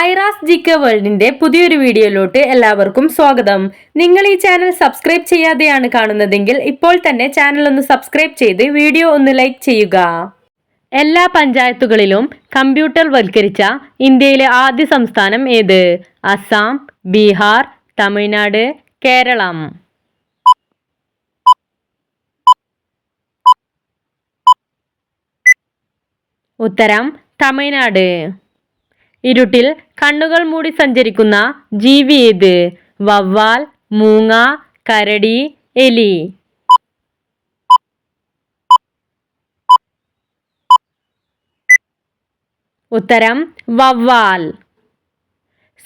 ഐറാസ് ജിക്ക വേൾഡിന്റെ പുതിയൊരു വീഡിയോയിലോട്ട് എല്ലാവർക്കും സ്വാഗതം. നിങ്ങൾ ഈ ചാനൽ സബ്സ്ക്രൈബ് ചെയ്യാതെയാണ് കാണുന്നതെങ്കിൽ ഇപ്പോൾ തന്നെ ചാനൽ ഒന്ന് സബ്സ്ക്രൈബ് ചെയ്ത് വീഡിയോ ഒന്ന് ലൈക്ക് ചെയ്യുക. എല്ലാ പഞ്ചായത്തുകളിലും കമ്പ്യൂട്ടർ വൽക്കരിച്ച ഇന്ത്യയിലെ ആദ്യ സംസ്ഥാനം ഏത്? അസാം ബീഹാർ തമിഴ്നാട് കേരളം. ഉത്തരം തമിഴ്നാട്. ഇരുട്ടിൽ കണ്ണുകൾ മൂടി സഞ്ചരിക്കുന്ന ജീവി ഏത്? വവ്വാൽ മൂങ്ങ കരടി എലി. ഉത്തരം വവ്വാൽ.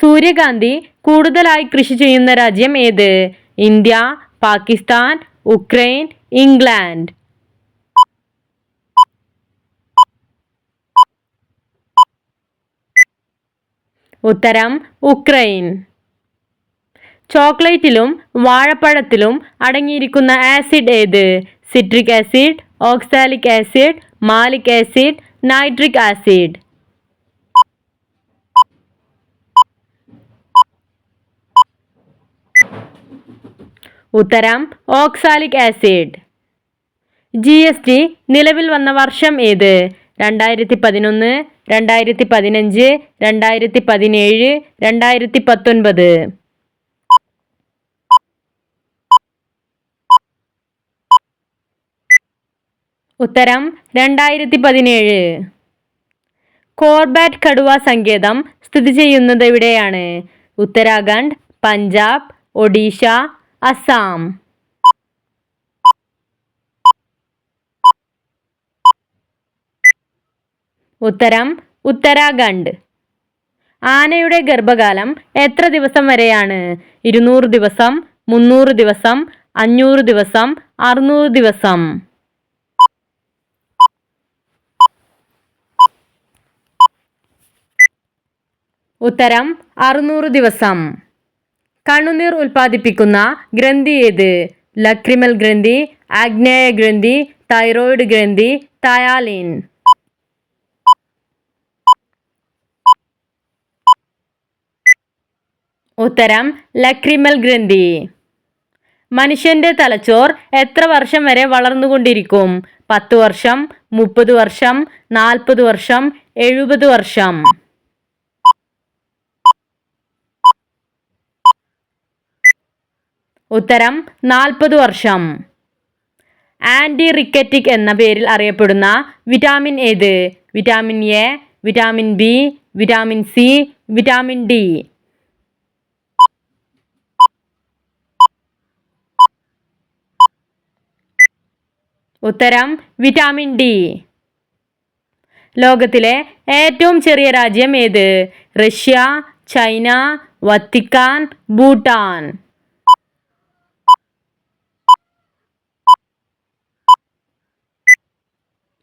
സൂര്യകാന്തി കൂടുതലായി കൃഷി ചെയ്യുന്ന രാജ്യം ഏത്? India Pakistan Ukraine England. ഉത്തരം ഉക്രൈൻ. ചോക്ലേറ്റിലും വാഴപ്പഴത്തിലും അടങ്ങിയിരിക്കുന്ന ആസിഡ് ഏത്? Citric acid oxalic acid malic acid nitric acid. ഉത്തരം oxalic acid. G S T നിലവിൽ വന്ന വർഷം ഏത്? രണ്ടായിരത്തി പതിനൊന്ന് രണ്ടായിരത്തി പതിനഞ്ച് രണ്ടായിരത്തി പതിനേഴ് രണ്ടായിരത്തി പത്തൊൻപത് ഉത്തരം രണ്ടായിരത്തി പതിനേഴ് കോർബാറ്റ് കടുവ സങ്കേതം സ്ഥിതി ചെയ്യുന്നത് എവിടെയാണ്? ഉത്തരാഖണ്ഡ് പഞ്ചാബ് ഒഡീഷ അസാം ഉത്തരം ഉത്തരാഖണ്ഡ്. ആനയുടെ ഗർഭകാലം എത്ര ദിവസം വരെയാണ്? ഇരുന്നൂറ് ദിവസം മുന്നൂറ് ദിവസം അഞ്ഞൂറ് ദിവസം അറുന്നൂറ് ദിവസം. ഉത്തരം അറുന്നൂറ് ദിവസം. കണ്ണുനീർ ഉൽപ്പാദിപ്പിക്കുന്ന ഗ്രന്ഥി ഏത്? ലക്രിമൽ ഗ്രന്ഥി ആഗ്നേയ ഗ്രന്ഥി തൈറോയിഡ് ഗ്രന്ഥി തയാലിൻ. ഉത്തരം ലക്രിമൽ ഗ്രന്ഥി. മനുഷ്യന്റെ തലച്ചോർ എത്ര വർഷം വരെ വളർന്നുകൊണ്ടിരിക്കും? പത്ത് വർഷം മുപ്പത് വർഷം നാൽപ്പത് വർഷം എഴുപത് വർഷം. ഉത്തരം നാൽപ്പത് വർഷം. ആന്റി റിക്കറ്റിക് എന്ന പേരിൽ അറിയപ്പെടുന്ന വിറ്റാമിൻ ഏത്? Vitamin A vitamin B vitamin C vitamin D. ഉത്തരം വിറ്റാമിൻ ഡി. ലോകത്തിലെ ഏറ്റവും ചെറിയ രാജ്യം ഏത്? Russia China Vatican Bhutan.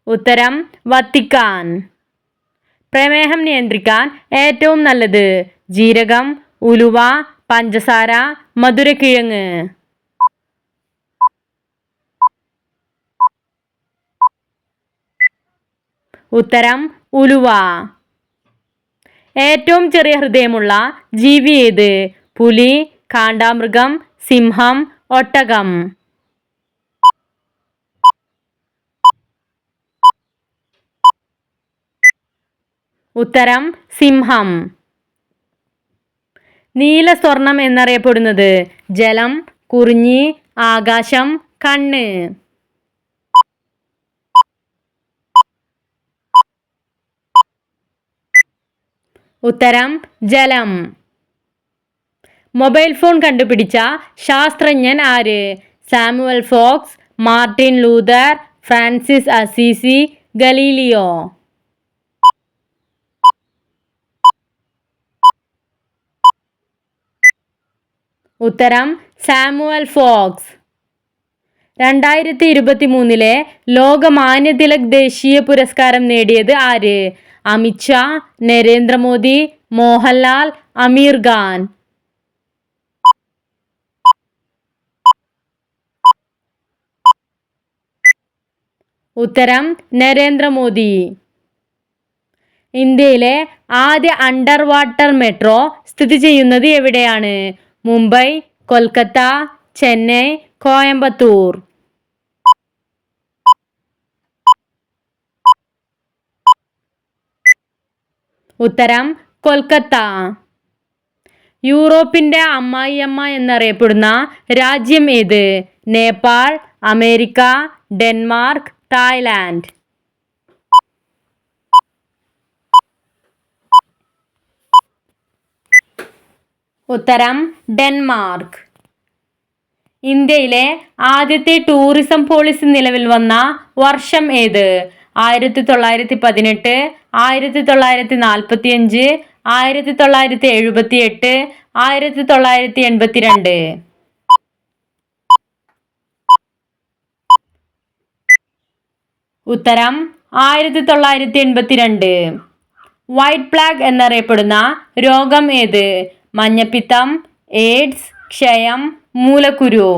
ഉത്തരം വത്തിക്കാൻ. പ്രമേഹം നിയന്ത്രിക്കാൻ ഏറ്റവും നല്ലത് ജീരകം ഉലുവ പഞ്ചസാര മധുരക്കിഴങ്ങ്. ഉത്തരം ഉലുവ. ഏറ്റവും ചെറിയ ഹൃദയമുള്ള ജീവി ഏത്? പുലി കാണ്ടാമൃഗം സിംഹം ഒട്ടകം. ഉത്തരം സിംഹം. നീല സ്വർണം എന്നറിയപ്പെടുന്നത് ജലം കുറിഞ്ഞി ആകാശം കണ്ണ്. ഉത്തരം ജലം. മൊബൈൽ ഫോൺ കണ്ടുപിടിച്ച ശാസ്ത്രജ്ഞൻ ആര്? Samuel Fox Martin Luther Francis Assisi Galileo? ഉത്തരം സാമുവൽ ഫോക്സ്. രണ്ടായിരത്തി ഇരുപത്തി മൂന്നിലെ ലോകമാന്യതിലക് മാന്യതിലക് ദേശീയ പുരസ്കാരം നേടിയത് ആര്? അമിത്ഷാ നരേന്ദ്രമോദി മോഹൻലാൽ അമീർ ഖാൻ. ഉത്തരം നരേന്ദ്രമോദി. ഇന്ത്യയിലെ ആദ്യ അണ്ടർ വാട്ടർ മെട്രോ സ്ഥിതി ചെയ്യുന്നത് എവിടെയാണ്? മുംബൈ കൊൽക്കത്ത ചെന്നൈ കോയമ്പത്തൂർ. ഉത്തരം കൊൽക്കത്ത. യൂറോപ്പിന്റെ അമ്മായിയമ്മ എന്നറിയപ്പെടുന്ന രാജ്യം ഏത്? Nepal America Denmark Thailand. ഉത്തരം ഡെൻമാർക്ക്. ഇന്ത്യയിലെ ആദ്യത്തെ ടൂറിസം പോളിസി നിലവിൽ വന്ന വർഷം ഏത്? ആയിരത്തി തൊള്ളായിരത്തി പതിനെട്ട് ആയിരത്തി തൊള്ളായിരത്തി നാൽപ്പത്തി അഞ്ച് ആയിരത്തി തൊള്ളായിരത്തി എഴുപത്തി എട്ട് ആയിരത്തി തൊള്ളായിരത്തി എൺപത്തി രണ്ട് ഉത്തരം ആയിരത്തി തൊള്ളായിരത്തി എൺപത്തിരണ്ട് വൈറ്റ് പ്ലാഗ് എന്നറിയപ്പെടുന്ന രോഗം ഏത്? മഞ്ഞപ്പിത്തം എയ്ഡ്സ് ക്ഷയം മൂലക്കുരു.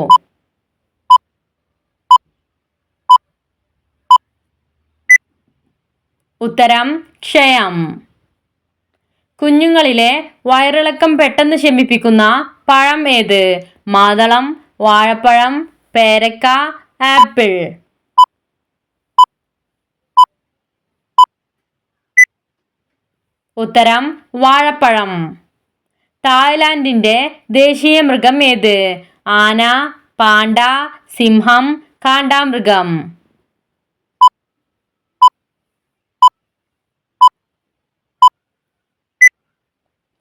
ഉത്തരം ക്ഷയം. കുഞ്ഞുങ്ങളിലെ വയറിളക്കം പെട്ടെന്ന് ശമിപ്പിക്കുന്ന പഴം ഏത്? മാതളം വാഴപ്പഴം പേരക്ക ആപ്പിൾ. ഉത്തരം വാഴപ്പഴം. തായ്ലാന്റിന്റെ ദേശീയ മൃഗം ഏത്? ആന പാണ്ട സിംഹം കാണ്ടാമൃഗം.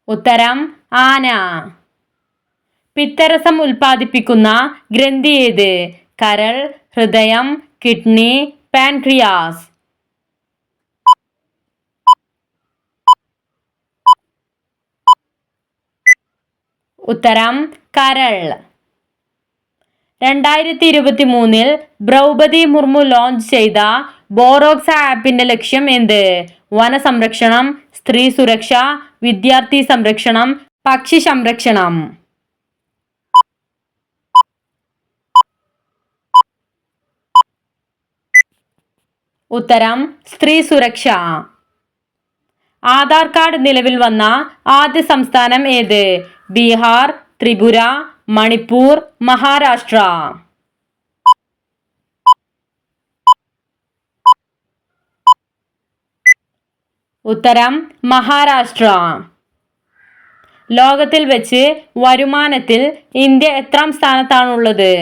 ഉത്തരം ആന. പിത്തരസം ഉൽപ്പാദിപ്പിക്കുന്ന ഗ്രന്ഥി ഏത്? കരൾ ഹൃദയം കിഡ്നി പാൻക്രിയാസ്. ഉത്തരം കരൾ. രണ്ടായിരത്തി ഇരുപത്തി മൂന്നിൽ ദ്രൗപതി മുർമു ലോഞ്ച് ചെയ്ത ബോറോക്സ ആപ്പിന്റെ ലക്ഷ്യം എന്ത്? വനസംരക്ഷണം സ്ത്രീ സുരക്ഷ വിദ്യാർത്ഥി സംരക്ഷണം പക്ഷി സംരക്ഷണം. ഉത്തരം സ്ത്രീ സുരക്ഷ. ആധാർ കാർഡ് നിലവിൽ വന്ന ആദ്യ സംസ്ഥാനം ഏത്? ബീഹാർ ത്രിപുര മണിപ്പൂർ മഹാരാഷ്ട്ര. ഉത്തരം മഹാരാഷ്ട്ര. ലോകത്തിൽ വെച്ച് വരുമാനത്തിൽ ഇന്ത്യ എത്രാം സ്ഥാനത്താണുള്ളത്?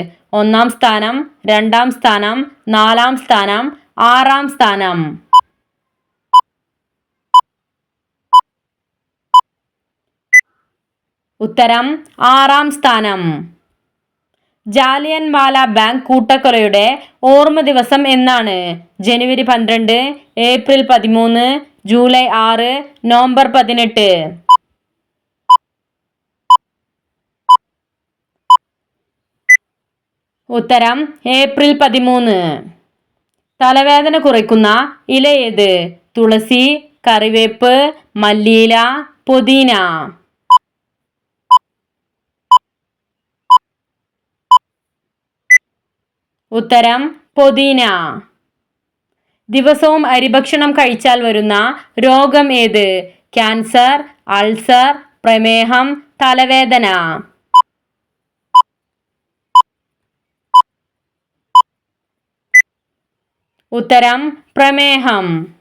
ഒന്നാം സ്ഥാനം രണ്ടാം സ്ഥാനം നാലാം സ്ഥാനം ആറാം സ്ഥാനം. ഉത്തരം ആറാം സ്ഥാനം. ജാലിയൻ വാല ബാങ്ക് കൂട്ടക്കൊലയുടെ ഓർമ്മ ദിവസം എന്നാണ്? ജനുവരി പന്ത്രണ്ട് ഏപ്രിൽ പതിമൂന്ന് ജൂലൈ ആറ് നവംബർ പതിനെട്ട്. ഉത്തരം ഏപ്രിൽ പതിമൂന്ന്. തലവേദന കുറയ്ക്കുന്ന ഇല ഏത്? തുളസി കറിവേപ്പ് മല്ലിയില പുതിന. ഉത്തരം പൊതീന. ദിവസവും അരിഭക്ഷണം കഴിച്ചാൽ വരുന്ന രോഗം ഏത്? ക്യാൻസർ അൾസർ പ്രമേഹം തലവേദന. ഉത്തരം പ്രമേഹം.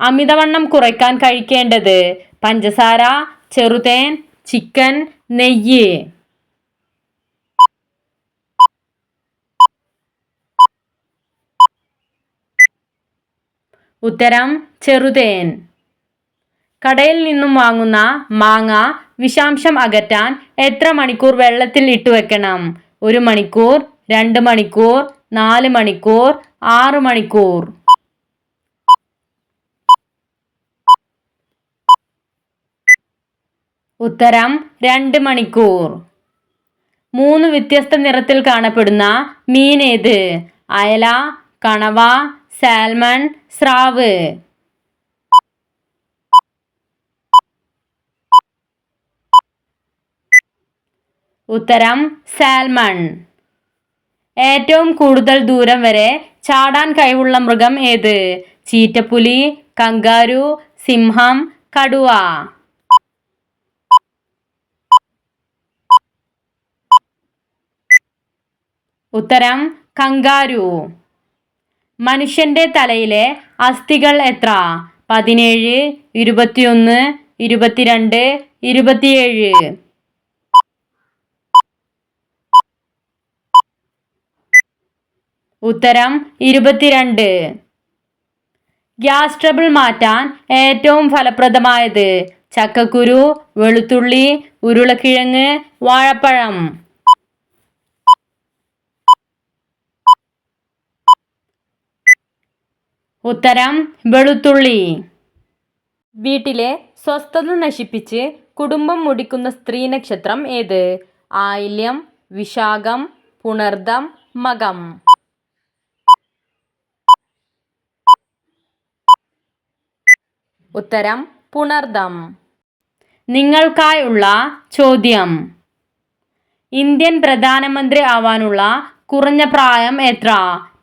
അമിതവണ്ണം കുറയ്ക്കാൻ കഴിക്കേണ്ടത് പഞ്ചസാര ചെറുതേൻ ചിക്കൻ നെയ്യ്. ഉത്തരം ചെറുതേൻ. കടയിൽ നിന്നും വാങ്ങുന്ന മാങ്ങ വിഷാംശം അകറ്റാൻ എത്ര മണിക്കൂർ വെള്ളത്തിൽ ഇട്ടു വെക്കണം? ഒരു മണിക്കൂർ രണ്ട് മണിക്കൂർ നാല് മണിക്കൂർ ആറ് മണിക്കൂർ. ഉത്തരം രണ്ട് മണിക്കൂർ. മൂന്ന് വ്യത്യസ്ത നിറത്തിൽ കാണപ്പെടുന്ന മീൻ ഏത്? അയല കണവ സാൽമൺ സ്രാവ്. ഉത്തരം സാൽമൺ ഏറ്റവും കൂടുതൽ ദൂരം വരെ ചാടാൻ കഴിവുള്ള മൃഗം ഏത്? ചീറ്റപ്പുലി കങ്കാരു സിംഹം കടുവ. ഉത്തരം കങ്കാരു. മനുഷ്യന്റെ തലയിലെ അസ്ഥികൾ എത്ര? പതിനേഴ് ഇരുപത്തിയൊന്ന് ഇരുപത്തിരണ്ട് ഇരുപത്തിയേഴ്. ഉത്തരം ഇരുപത്തിരണ്ട്. ഗ്യാസ് ട്രബിൾ മാറ്റാൻ ഏറ്റവും ഫലപ്രദമായത് ചക്കക്കുരു വെളുത്തുള്ളി ഉരുളക്കിഴങ്ങ് വാഴപ്പഴം. ഉത്തരം വെളുത്തുള്ളി. വീട്ടിലെ സ്വസ്ഥത നശിപ്പിച്ച് കുടുംബം മുടിക്കുന്ന സ്ത്രീ നക്ഷത്രം ഏത്? ആയില്യം വിശാഖം പുണർദം മകം. ഉത്തരം പുണർദം. നിങ്ങൾക്കായുള്ള ചോദ്യം. ഇന്ത്യൻ പ്രധാനമന്ത്രി ആവാനുള്ള കുറഞ്ഞ പ്രായം എത്ര?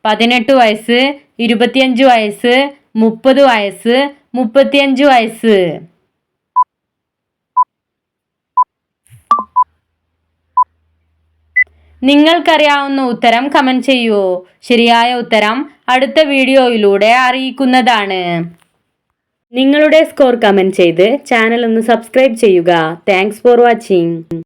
പതിനെട്ട് വയസ്സ് ഇരുപത്തിയഞ്ച് വയസ്സ് മുപ്പത് വയസ്സ് മുപ്പത്തിയഞ്ച് വയസ്സ്. നിങ്ങൾക്കറിയാവുന്ന ഉത്തരം കമന്റ് ചെയ്യൂ. ശരിയായ ഉത്തരം അടുത്ത വീഡിയോയിലൂടെ അറിയിക്കുന്നതാണ്. നിങ്ങളുടെ സ്കോർ കമന്റ് ചെയ്ത് ചാനൽ ഒന്ന് സബ്സ്ക്രൈബ് ചെയ്യുക. Thanks for watching